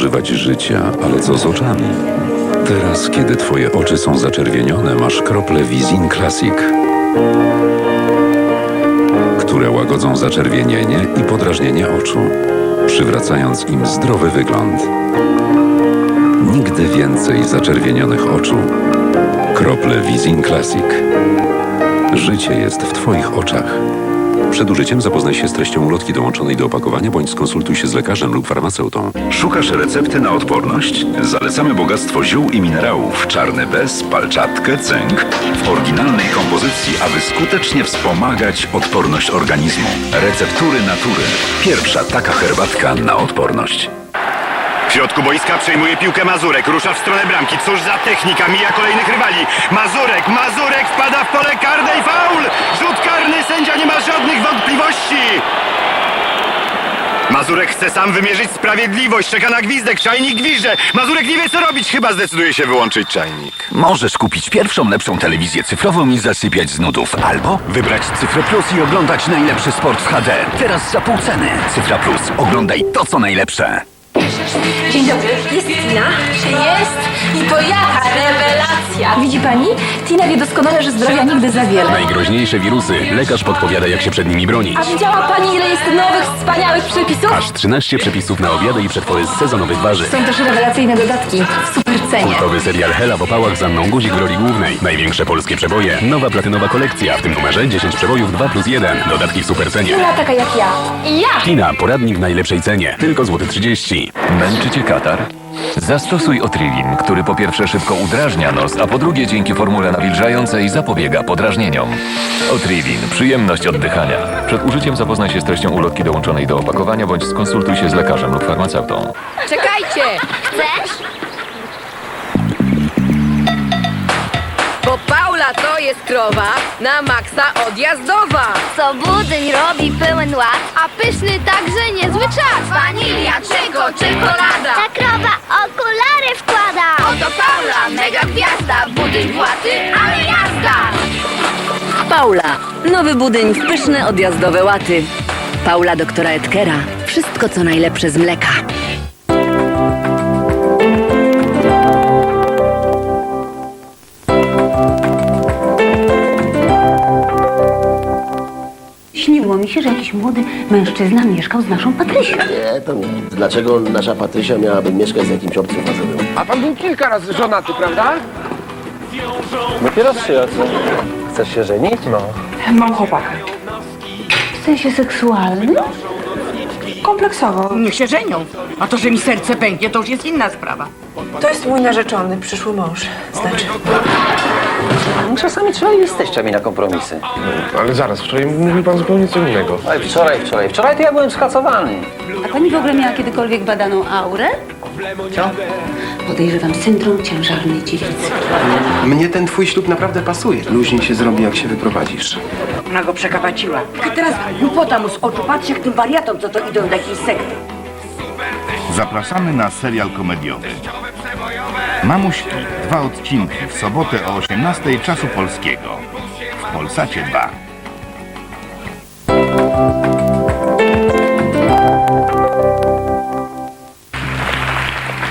używać życia, ale co z oczami? Teraz, kiedy twoje oczy są zaczerwienione, masz krople Vizin Classic, które łagodzą zaczerwienienie i podrażnienie oczu, przywracając im zdrowy wygląd. Nigdy więcej zaczerwienionych oczu. Krople Vizin Classic. Życie jest w Twoich oczach. Przed użyciem zapoznaj się z treścią ulotki dołączonej do opakowania bądź skonsultuj się z lekarzem lub farmaceutą. Szukasz recepty na odporność? Zalecamy bogactwo ziół i minerałów, czarny bez, palczatkę, cynk w oryginalnej kompozycji, aby skutecznie wspomagać odporność organizmu. Receptury natury. Pierwsza taka herbatka na odporność. W środku boiska przejmuje piłkę Mazurek, rusza w stronę bramki. Cóż za technika, mija kolejnych rywali. Mazurek, Mazurek wpada w pole karne i faul! Mazurek chce sam wymierzyć sprawiedliwość, czeka na gwizdek, czajnik gwizdże. Mazurek nie wie co robić, chyba zdecyduje się wyłączyć czajnik. Możesz kupić pierwszą lepszą telewizję cyfrową i zasypiać z nudów. Albo wybrać Cyfrę Plus i oglądać najlepszy sport w HD. Teraz za pół ceny. Cyfra Plus. Oglądaj to, co najlepsze. Dzień dobry, jest Tina. Jest i to jaka rewelacja! Widzi pani? Tina wie doskonale, że zdrowia nigdy za wiele. Najgroźniejsze wirusy. Lekarz podpowiada, jak się przed nimi bronić. A widziała pani, ile jest nowych, wspaniałych przepisów? Aż 13 przepisów na obiady i przetwory z sezonowych warzyw. Są też rewelacyjne dodatki w super cenie. Kultowy serial Hela w opałach z Anną Guzik w roli głównej. Największe polskie przeboje. Nowa platynowa kolekcja. W tym numerze 10 przebojów 2 plus 1. Dodatki w supercenie. Tina taka jak ja. I ja! Tina, poradnik w najlepszej cenie. Tylko złoty 30. Męczy cię katar? Zastosuj Otrivin, który po pierwsze szybko udrażnia nos, a po drugie dzięki formule nawilżającej zapobiega podrażnieniom. Otrivin. Przyjemność oddychania. Przed użyciem zapoznaj się z treścią ulotki dołączonej do opakowania bądź skonsultuj się z lekarzem lub farmaceutą. Czekajcie! Chcesz? Paula to jest krowa na maksa odjazdowa. Co budyń robi pełen ład, A pyszny także niezły czas. Wanilia, czego, czekolada. ta krowa okulary wkłada. Oto Paula, mega gwiazda, budyń władzy, ale jazda! Paula. Nowy budyń w pyszne odjazdowe łaty. Paula doktora Edkera. Wszystko co najlepsze z mleka. Się, że jakiś młody mężczyzna mieszkał z naszą Patrysią. Nie, to nie. Dlaczego nasza Patrysia miałaby mieszkać z jakimś obcym facetem? A pan był kilka razy żonaty, prawda? Dopiero trzy razy. Chcesz się żenić? No. Mam chłopaka. W sensie seksualnym? Kompleksowo. Niech się żenią. A to, że mi serce pęknie, to już jest inna sprawa. To jest mój narzeczony, przyszły mąż. Znaczy, Czasami trzeba iść z teściami na kompromisy. Ale zaraz, wczoraj mówił pan zupełnie co innego. Ale wczoraj, wczoraj. Wczoraj to ja byłem skacowany. A pani w ogóle miała kiedykolwiek badaną aurę? Co? Podejrzewam syndrom ciężarnej dziewicy. Mnie ten twój ślub naprawdę pasuje. Luźniej się zrobi, jak się wyprowadzisz. Ona go przekapaciła. A teraz głupota mu z oczu. Patrz jak tym wariatom, co to idą do jakiejś sekty. Zapraszamy na serial komediowy. Mamuśki. Dwa odcinki w sobotę o 18 czasu polskiego. W Polsacie 2.